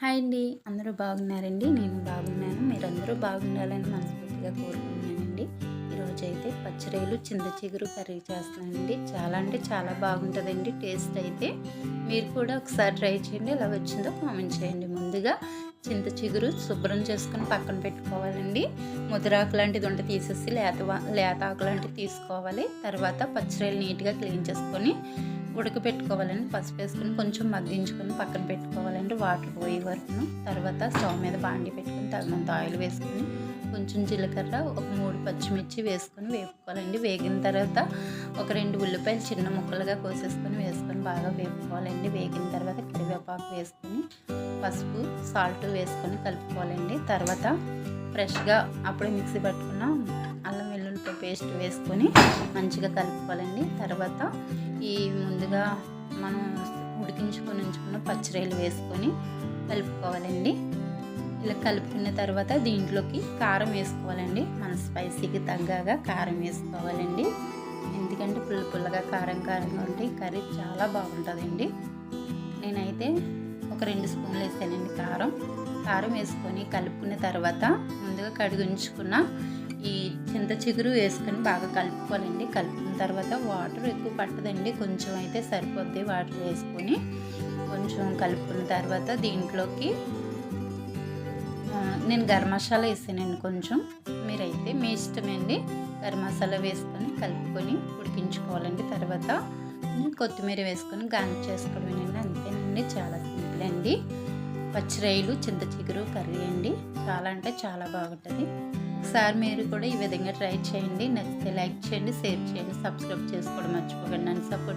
Hi అండి. అందరూ బాగున్నారండి? నేను బాగున్నాను. మీరందరూ బాగుండాలని మనస్ఫూర్తిగా కోరుకున్నానండి ఈరోజు అయితే పచ్చరేలు చింత చిగురు కర్రీ చేస్తున్నానండి. చాలా అంటే చాలా బాగుంటుందండి టేస్ట్ అయితే. మీరు కూడా ఒకసారి ట్రై చేయండి. ఎలా వచ్చిందో కామెంట్ చేయండి. ముందుగా చింత చిగురు శుభ్రం చేసుకొని పక్కన పెట్టుకోవాలండి. ముదిరాకు లాంటిది ఉంటే తీసేసి లేత లేత ఆకు లాంటిది తీసుకోవాలి. తర్వాత పచ్చరేలు నీట్గా క్లీన్ చేసుకొని ఉడకబెట్టుకోవాలండి. పసుపు వేసుకుని కొంచెం మగ్గించుకొని పక్కన పెట్టుకోవాలండి. వాటర్ పోయే వరకు. తర్వాత స్టవ్ మీద బాండి పెట్టుకొని తగినంత ఆయిల్ వేసుకొని కొంచెం జీలకర్ర ఒక మూడు పచ్చిమిర్చి వేసుకొని వేపుకోవాలండి. వేగిన తర్వాత ఒక రెండు ఉల్లిపాయలు చిన్న ముక్కలుగా కోసేసుకొని వేసుకొని బాగా వేపుకోవాలండి. వేగిన తర్వాత కరివేపాకు వేసుకొని పసుపు సాల్ట్ వేసుకొని కలుపుకోవాలండి. తర్వాత ఫ్రెష్గా అప్పుడే మిక్సీ పట్టుకున్న అల్లం వెల్లుల్లిపాయ పేస్ట్ వేసుకొని మంచిగా కలుపుకోవాలండి. తర్వాత ఈ ముందుగా మనం ఉడికించుకొని ఉంచుకున్న పచ్చిరాయలు వేసుకొని కలుపుకోవాలండి. ఇలా కలుపుకున్న తర్వాత దీంట్లోకి కారం వేసుకోవాలండి. మన స్పైసీకి తగ్గగా కారం వేసుకోవాలండి. ఎందుకంటే పుల్ల పుల్లగా కారం కారంగా ఉంటే కర్రీ చాలా బాగుంటుందండి. నేనైతే ఒక రెండు స్పూన్లు వేసానండి కారం. కారం వేసుకొని కలుపుకున్న తర్వాత ముందుగా కడిగి ఉంచుకున్న ఈ చింత చిగురు వేసుకొని బాగా కలుపుకోవాలండి కలిపిన తర్వాత వాటర్ ఎక్కువ పట్టదండి. కొంచెం అయితే సరిపోద్ది వాటర్ వేసుకొని. కొంచెం కలుపుకున్న తర్వాత దీంట్లోకి నేను గరం మసాలా వేసానండి కొంచెం. మీరైతే మీ ఇష్టమండి. గరం మసాలా వేసుకొని కలుపుకొని ఉడికించుకోవాలండి. తర్వాత కొత్తిమీర వేసుకొని గార్నిష్ చేసుకోవడమేనండి. అంతేనండి. చాలా సింపుల్ అండి. పచ్చిరాయలు చింత చిగురు కర్రీ అండి. చాలా అంటే చాలా బాగుంటుంది. ఒకసారి మీరు కూడా ఈ విధంగా ట్రై చేయండి. నచ్చితే లైక్ చేయండి షేర్ చేయండి సబ్స్క్రైబ్ చేసుకోవడం మర్చిపోకండి. నన్ను సపోర్ట్